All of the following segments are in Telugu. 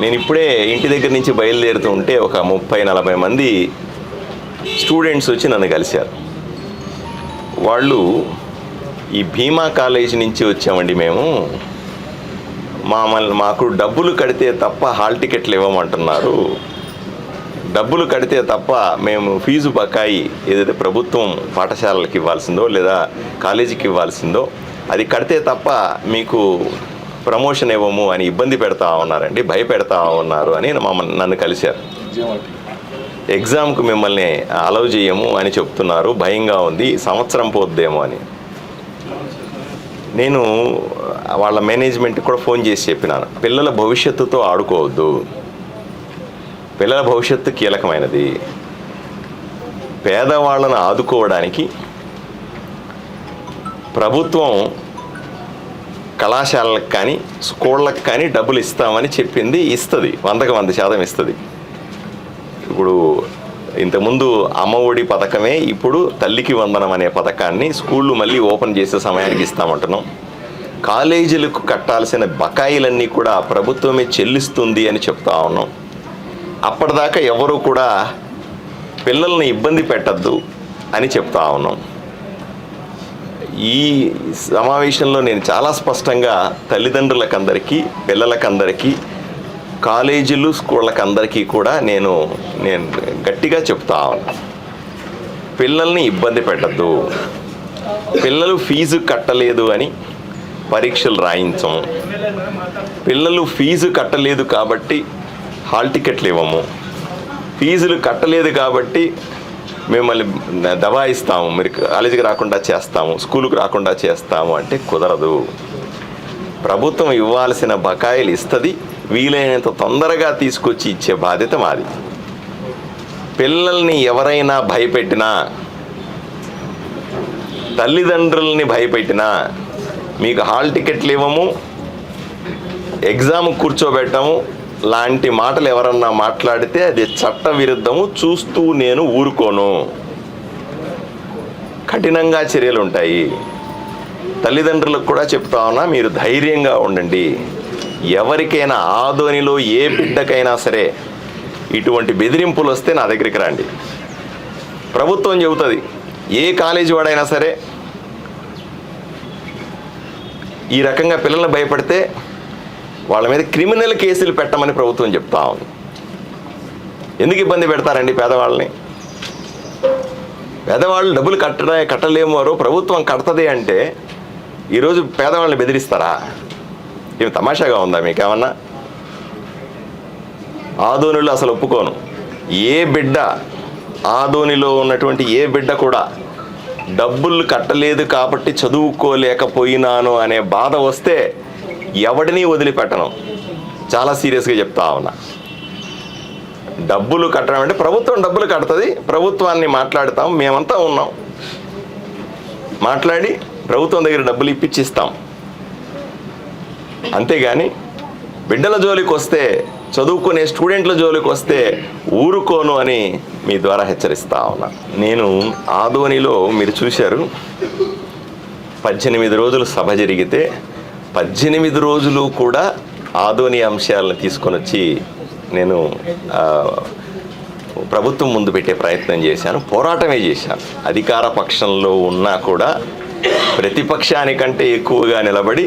నేను ఇప్పుడే ఇంటి దగ్గర నుంచి బయలుదేరుతూ ఉంటే ఒక ముప్పై నలభై మంది స్టూడెంట్స్ వచ్చి నన్ను కలిశారు. వాళ్ళు ఈ భీమా కాలేజీ నుంచి వచ్చామండి మేము. మామల్ని మాకు డబ్బులు కడితే తప్ప హాల్ టికెట్లు ఇవ్వమంటున్నారు. డబ్బులు కడితే తప్ప మేము ఫీజు బకాయి ఏదైతే ప్రభుత్వం పాఠశాలలకు ఇవ్వాల్సిందో లేదా కాలేజీకి ఇవ్వాల్సిందో అది కడితే తప్ప మీకు ప్రమోషన్ ఇవ్వము అని ఇబ్బంది పెడతా ఉన్నారండి భయపెడతా ఉన్నారు అని మమ్మల్ని నన్ను కలిశారు. ఎగ్జామ్కు మిమ్మల్ని అలౌ చేయము అని చెప్తున్నారు భయంగా ఉంది సంవత్సరం పోద్దేమో అని. నేను వాళ్ళ మేనేజ్మెంట్కి కూడా ఫోన్ చేసి చెప్పినాను పిల్లల భవిష్యత్తుతో ఆడుకోవద్దు. పిల్లల భవిష్యత్తు కీలకమైనది. పేదవాళ్ళను ఆదుకోవడానికి ప్రభుత్వం కళాశాలలకు కానీ స్కూళ్ళకు కానీ డబ్బులు ఇస్తామని చెప్పింది ఇస్తుంది. వందకు వంద శాతం ఇస్తుంది. ఇప్పుడు ఇంతకుముందు అమ్మఒడి పథకమే ఇప్పుడు తల్లికి వందనం అనే పథకాన్ని స్కూళ్ళు మళ్ళీ ఓపెన్ చేసే సమయానికి ఇస్తామంటున్నాం. కాలేజీలకు కట్టాల్సిన బకాయిలన్నీ కూడా ప్రభుత్వమే చెల్లిస్తుంది అని చెప్తా ఉన్నాం. అప్పటిదాకా ఎవరు కూడా పిల్లల్ని ఇబ్బంది పెట్టద్దు అని చెప్తా ఉన్నాం. ఈ సమావేశంలో నేను చాలా స్పష్టంగా తల్లిదండ్రులకందరికీ పిల్లలకందరికీ కాలేజీలు స్కూళ్ళకి అందరికీ కూడా నేను నేను గట్టిగా చెప్తా పిల్లల్ని ఇబ్బంది పెట్టద్దు. పిల్లలు ఫీజు కట్టలేదు అని పరీక్షలు రాయించము. పిల్లలు ఫీజు కట్టలేదు కాబట్టి హాల్ టికెట్లు ఇవ్వము. ఫీజులు కట్టలేదు కాబట్టి మిమ్మల్ని దబాయిస్తాము. మీరు కాలేజీకి రాకుండా చేస్తాము స్కూల్కి రాకుండా చేస్తాము అంటే కుదరదు. ప్రభుత్వం ఇవ్వాల్సిన బకాయిలు ఇస్తుంది వీలైనంత తొందరగా తీసుకొచ్చి ఇచ్చే బాధ్యత మాది. పిల్లల్ని ఎవరైనా భయపెట్టినా తల్లిదండ్రుల్ని భయపెట్టినా మీకు హాల్ టికెట్లు ఇవ్వము ఎగ్జామ్ కూర్చోబెట్టము లాంటి మాటలు ఎవరన్నా మాట్లాడితే అది చట్ట విరుద్ధము చూస్తూ నేను ఊరుకోను. కఠినంగా చర్యలు ఉంటాయి తల్లిదండ్రులకు కూడా చెప్తా ఉన్నా మీరు ధైర్యంగా ఉండండి. ఎవరికైనా ఆదోనిలో ఏ బిడ్డకైనా సరే ఇటువంటి బెదిరింపులు వస్తే నా దగ్గరికి రండి. ప్రభుత్వం చెబుతుంది ఏ కాలేజీ వాడైనా సరే ఈ రకంగా పిల్లల్ని భయపడితే వాళ్ళ మీద క్రిమినల్ కేసులు పెట్టమని ప్రభుత్వం చెప్తా ఉంది. ఎందుకు ఇబ్బంది పెడతారండి పేదవాళ్ళని? పేదవాళ్ళు డబ్బులు కట్టడా కట్టలేమోరో ప్రభుత్వం కడతది అంటే ఈరోజు పేదవాళ్ళని బెదిరిస్తారా? ఏమి తమాషాగా ఉందా మీకేమన్నా? ఆదోనిలో అసలు ఒప్పుకోను. ఏ బిడ్డ ఆదోనిలో ఉన్నటువంటి ఏ బిడ్డ కూడా డబ్బులు కట్టలేదు కాబట్టి చదువుకోలేకపోయినాను అనే బాధ వస్తే ఎవడిని వదిలిపెట్టను? చాలా సీరియస్గా చెప్తా ఉన్నా. డబ్బులు కట్టడం అంటే ప్రభుత్వం డబ్బులు కడుతుంది ప్రభుత్వాన్ని మాట్లాడతాం మేమంతా ఉన్నాం. మాట్లాడి ప్రభుత్వం దగ్గర డబ్బులు ఇప్పించిస్తాం అంతేగాని బిడ్డల జోలికి వస్తే చదువుకునే స్టూడెంట్ల జోలికి వస్తే ఊరుకోను అని మీ ద్వారా హెచ్చరిస్తా ఉన్నా. నేను ఆదోనిలో మీరు చూశారు పద్దెనిమిది రోజులు సభ జరిగితే పద్దెనిమిది రోజులు కూడా ఆదోని అంశాలను తీసుకొని వచ్చి నేను ప్రభుత్వం ముందు పెట్టే ప్రయత్నం చేశాను పోరాటమే చేశాను. అధికార పక్షంలో ఉన్నా కూడా ప్రతిపక్షానికంటే ఎక్కువగా నిలబడి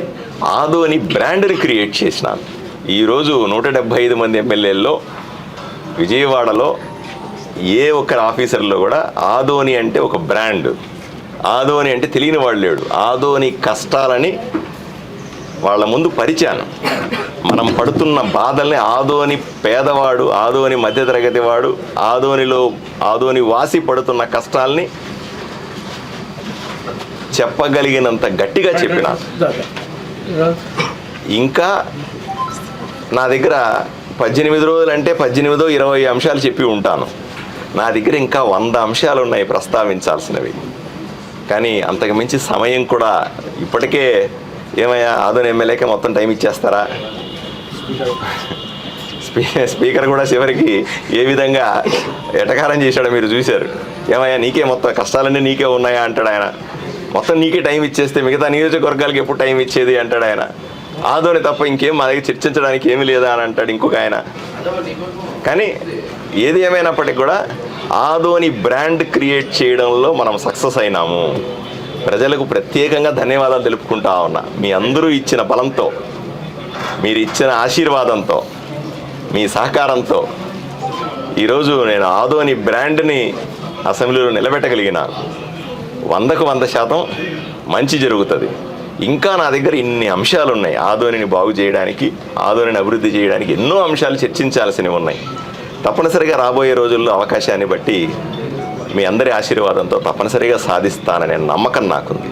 ఆదోని బ్రాండ్ని క్రియేట్ చేసినాను. ఈరోజు నూట డెబ్భై ఐదు మంది ఎమ్మెల్యేల్లో విజయవాడలో ఏ ఒక్కరి ఆఫీసర్లో కూడా ఆదోని అంటే ఒక బ్రాండ్. ఆదోని అంటే తెలియని వాడు లేడు. ఆదోని కష్టాలని వాళ్ళ ముందు పరిచాను. మనం పడుతున్న బాధల్ని ఆదోని పేదవాడు ఆదోని మధ్యతరగతి వాడు ఆదోనిలో ఆదోని వాసి పడుతున్న కష్టాల్ని చెప్పగలిగినంత గట్టిగా చెప్పిన. ఇంకా నా దగ్గర పద్దెనిమిది రోజులంటే పద్దెనిమిదో ఇరవై అంశాలు చెప్పి ఉంటాను. నా దగ్గర ఇంకా వంద అంశాలు ఉన్నాయి ప్రస్తావించాల్సినవి. కానీ అంతకు మించి సమయం కూడా ఇప్పటికే ఏమయ్యా ఆదోని ఎమ్మెల్యేకే మొత్తం టైం ఇచ్చేస్తారా? స్పీకర్ కూడా చివరికి ఏ విధంగా ఎటకారం చేశాడో మీరు చూశారు. ఏమయ్యా నీకే మొత్తం కష్టాలన్నీ నీకే ఉన్నాయా అంటాడు ఆయన. మొత్తం నీకే టైం ఇచ్చేస్తే మిగతా నియోజకవర్గాలకి ఎప్పుడు టైం ఇచ్చేది అంటాడు ఆయన. ఆదోని తప్ప ఇంకేం మా దగ్గర చర్చించడానికి ఏమీ లేదా అని అంటాడు ఇంకొక ఆయన. కానీ ఏది ఏమైనప్పటికీ కూడా ఆదోని బ్రాండ్ క్రియేట్ చేయడంలో మనం సక్సెస్ అయినాము. ప్రజలకు ప్రత్యేకంగా ధన్యవాదాలు తెలుపుకుంటా ఉన్నా. మీ అందరూ ఇచ్చిన బలంతో మీరు ఇచ్చిన ఆశీర్వాదంతో మీ సహకారంతో ఈరోజు నేను ఆదోని బ్రాండ్ని అసెంబ్లీలో నిలబెట్టగలిగిన వందకు వంద శాతం మంచి జరుగుతుంది. ఇంకా నా దగ్గర ఇన్ని అంశాలు ఉన్నాయి ఆదోనిని బాగు చేయడానికి ఆదోనిని అభివృద్ధి చేయడానికి ఎన్నో అంశాలు చర్చించాల్సినవి ఉన్నాయి. తప్పనిసరిగా రాబోయే రోజుల్లో అవకాశాన్ని బట్టి మీ అందరి ఆశీర్వాదంతో తప్పనిసరిగా సాధిస్తాననే నమ్మకం నాకుంది.